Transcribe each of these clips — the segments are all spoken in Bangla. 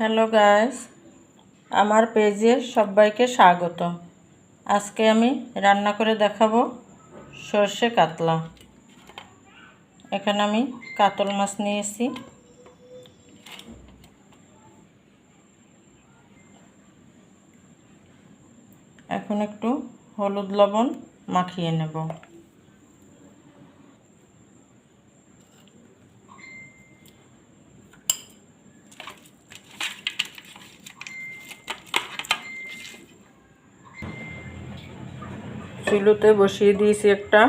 হ্যালো গাইস, আমার পেজে সবাইকে স্বাগত। আজকে আমি রান্না করে দেখাবো সর্ষে কাতলা। এখানে আমি কাতল মাছ নিয়েছি। এখন একটু হলুদ লবণ মাখিয়ে নেব। চুলোতে বসিয়ে দিয়েছি একটা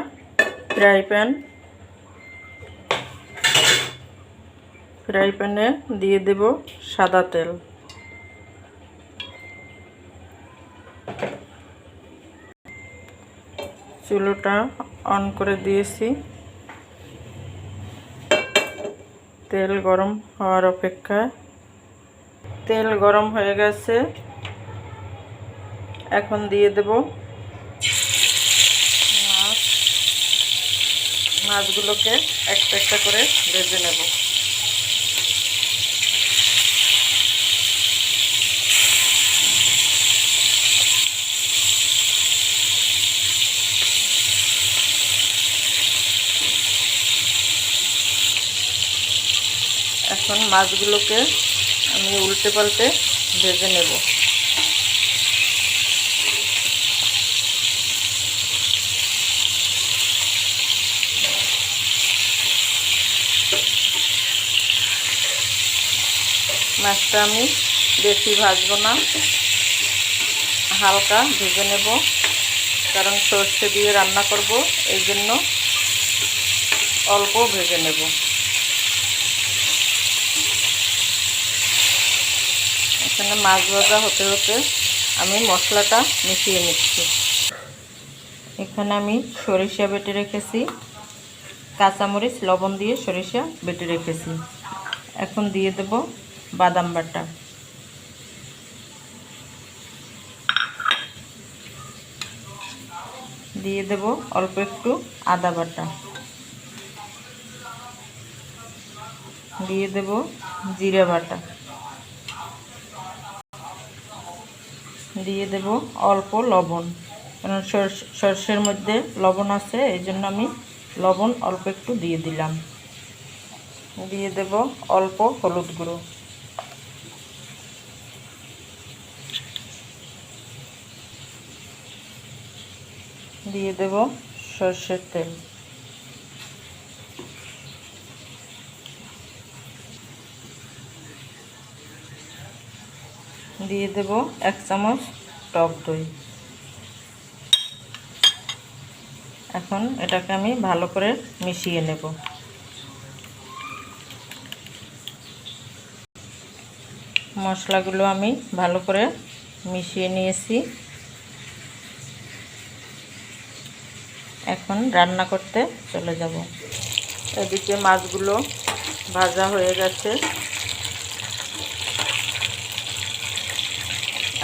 ফ্রাই প্যান। ফ্রাই প্যানে দিয়ে দেব সাদা তেল। চুলোটা অন করে দিয়েছি। তেল গরম হওয়ার অপেক্ষায়। তেল গরম হয়ে গেছে। এখন দিয়ে দেব মাছগুলোকে একটা একটা করে ভেজে নেব। এখন মাছগুলোকে আমি উল্টে পাল্টে ভেজে নেব। মাছটা আমি বেশি ভাজবো না। হালকা ভেজে নেব, কারণ সর্ষে দিয়ে রান্না করব, এই জন্য অল্প ভেজে নেব। এখানে মাছ ভাজা হতে হতে আমি মশলাটা মিশিয়ে নিচ্ছি। এখানে আমি সরিষা বেটে রেখেছি, কাঁচামরিচ, লবণ দিয়ে সরিষা বেটে রেখেছি। এখন দিয়ে দেব বাদাম বাটা। দিয়ে দেব অল্প একটু আদা বাটা। দিয়ে দেব জিরে বাটা। দিয়ে দেব অল্প লবণ। কারণ সর্ষের মধ্যে লবণ আছে, এই জন্য আমি লবণ অল্প একটু দিয়ে দিলাম। দিয়ে দেব অল্প হলুদ গুঁড়ো। দিয়ে দেব সর্ষের তেল। দিয়ে দেব এক চামচ টক দই। এখন এটাকে আমি ভালো করে মিশিয়ে নেব। মশলাগুলো আমি ভালো করে মিশিয়ে নিয়েছি। এখন রান্না করতে চলে যাব। এদিকে মাছগুলো ভাজা হয়ে গেছে।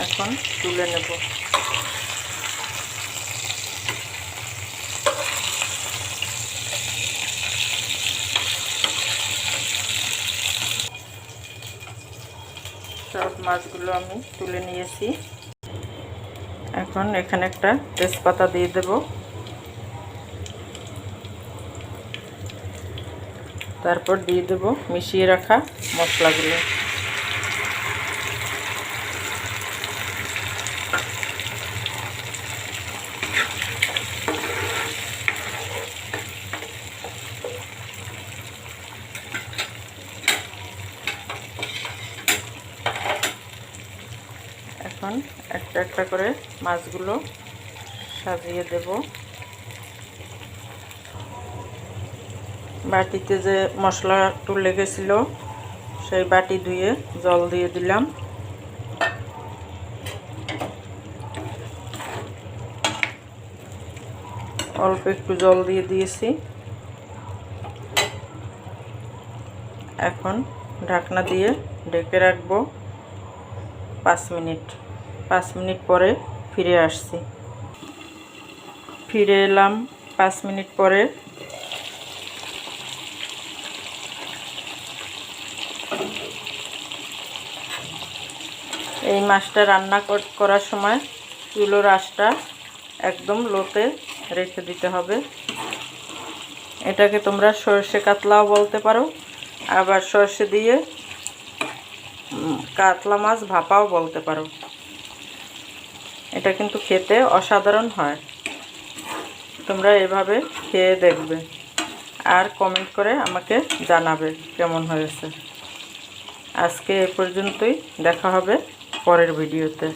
এখন তুলে নেব। সব মাছগুলো আমি তুলে নিয়েছি। এখন এখানে একটা তেজপাতা দিয়ে দেব। তারপর দিয়ে দেব মিশিয়ে রাখা মশলাগুলো। এখন একটা একটা করে মাছগুলো সাজিয়ে দেব। বাটিতে যে মশলা একটু লেগেছিল, সেই বাটি ধুয়ে জল দিয়ে দিলাম। অল্প একটু জল দিয়ে দিয়েছি। এখন ঢাকনা দিয়ে ঢেকে রাখব। পাঁচ মিনিট। পাঁচ মিনিট পরে ফিরে আসছি। ফিরে এলাম পাঁচ মিনিট পরে। এই মাছটা রান্না কর- করার সময় চুলোর আঁচটা একদম লোতে রেখে দিতে হবে। এটাকে তোমরা সর্ষে কাতলাও বলতে পারো, আবার সর্ষে দিয়ে কাতলা মাছ ভাপাও বলতে পারো। এটা কিন্তু খেতে অসাধারণ হয়। তোমরা এভাবে খেয়ে দেখবে আর কমেন্ট করে আমাকে জানাবে কেমন হয়েছে। আজকে এ পর্যন্তই, দেখা হবে। পরের ভিডিওতে।